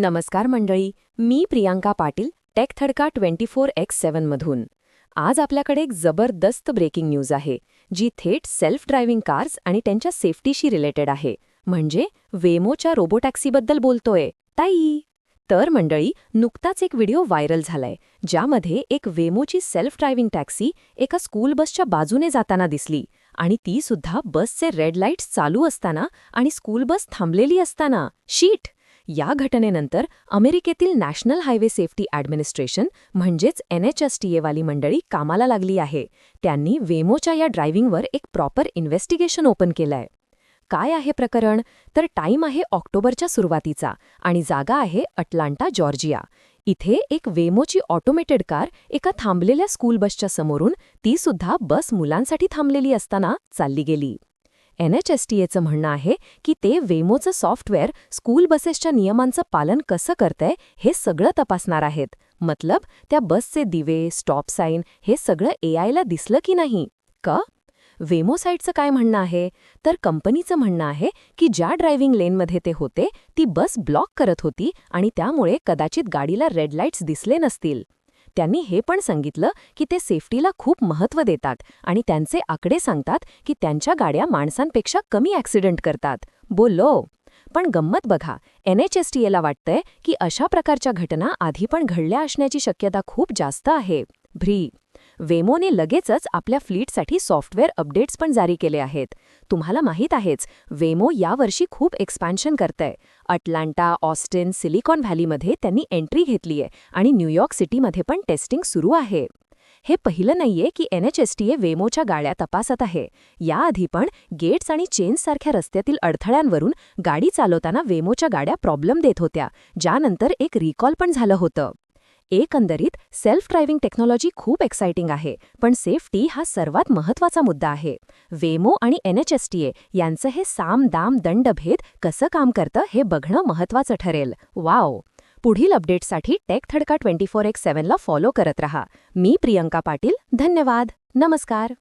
नमस्कार मंडळी मी Priyanka Patil tech Thadaka twenty four X सेवनमधून आज आपल्याकडे एक जबरदस्त ब्रेकिंग न्यूज आहे जी थेट सेल्फ ड्रायव्हिंग कार्स आणि त्यांच्या सेफ्टीशी रिलेटेड आहे. म्हणजे वेमोच्या रोबोटॅक्सीबद्दल बोलतोय. ताई! तर मंडळी नुकताच एक व्हिडिओ व्हायरल झालाय ज्यामध्ये एक वेमोची सेल्फ ड्रायव्हिंग टॅक्सी एका स्कूल बसच्या बाजूने जाताना दिसली आणि ती सुद्धा बसचे रेड लाईट्स चालू असताना आणि स्कूल बस थांबलेली असताना. शीट! या घटनेनंतर अमेरिकेतील नॅशनल हायवे सेफ्टी ॲडमिनिस्ट्रेशन म्हणजेच एन एच एस टी एवाली मंडळी कामाला लागली आहे. त्यांनी वेमोच्या या ड्रायव्हिंगवर एक प्रॉपर इन्व्हेस्टिगेशन ओपन केलंय. काय आहे प्रकरण? तर टाईम आहे ऑक्टोबरच्या सुरुवातीचा आणि जागा आहे अटलांटा जॉर्जिया. इथे एक वेमोची ऑटोमेटेड कार एका थांबलेल्या स्कूल बसच्या समोरून ती सुद्धा बस मुलांसाठी थांबलेली असताना चालली गेली. एन एच एस टी एचं म्हणणं आहे की ते वेमोचं सॉफ्टवेअर स्कूल बसेसच्या नियमांचं पालन कसं करतंय हे सगळं तपासणार आहेत. मतलब त्या बसचे दिवे स्टॉप साईन हे सगळं एआयला दिसलं की नाही? का? वेमो साईटचं काय म्हणणं आहे? तर कंपनीचं म्हणणं आहे की ज्या ड्रायव्हिंग लेनमध्ये ते होते ती बस ब्लॉक करत होती आणि त्यामुळे कदाचित गाडीला रेड लाईट्स दिसले नसतील. त्यांनी हे पण सांगितलं की ते सेफ्टीला खूप महत्त्व देतात आणि त्यांचे आकडे सांगतात की त्यांच्या गाड्या माणसांपेक्षा कमी ॲक्सिडेंट करतात. बोलो. पण गंमत बघा एन एच एस टी एला वाटतंय की अशा प्रकारच्या घटना आधी पण घडल्या असण्याची शक्यता खूप जास्त आहे. भ्री. वेमोने लगेचच आपल्या फ्लीटसाठी सॉफ्टवेअर अपडेट्स पण जारी केले आहेत. तुम्हाला माहीत आहेच वेमो यावर्षी खूप एक्सपॅन्शन करतंय. अटलांटा ऑस्टिन सिलिकॉन व्हॅलीमध्ये त्यांनी एंट्री घेतलीये आणि न्यूयॉर्क सिटीमध्ये पण टेस्टिंग सुरू आहे. हे पहिलं नाहीये की एनएचएसटीए वेमोच्या गाड्या तपासत आहे. याआधी पण गेट्स आणि चेन्ससारख्या रस्त्यातील अडथळ्यांवरून गाडी चालवताना वेमोच्या गाड्या प्रॉब्लेम देत होत्या. ज्यानंतर एक रिकॉल पण झालं होतं. एकंदरीत सेल्फ ड्रायव्हिंग टेक्नॉलॉजी खूप एक्साइटिंग आहे पण सेफ्टी हा सर्वात महत्त्वाचा मुद्दा आहे. वेमो आणि N H S T A यांचं हे साम दाम दंडभेद कसं काम करतं हे बघणं महत्त्वाचं ठरेल. वाव! पुढील अपडेट्ससाठी tech Thadaka twenty four X सेव्हनला follow करत रहा. मी प्रियंका पाटील धन्यवाद. नमस्कार!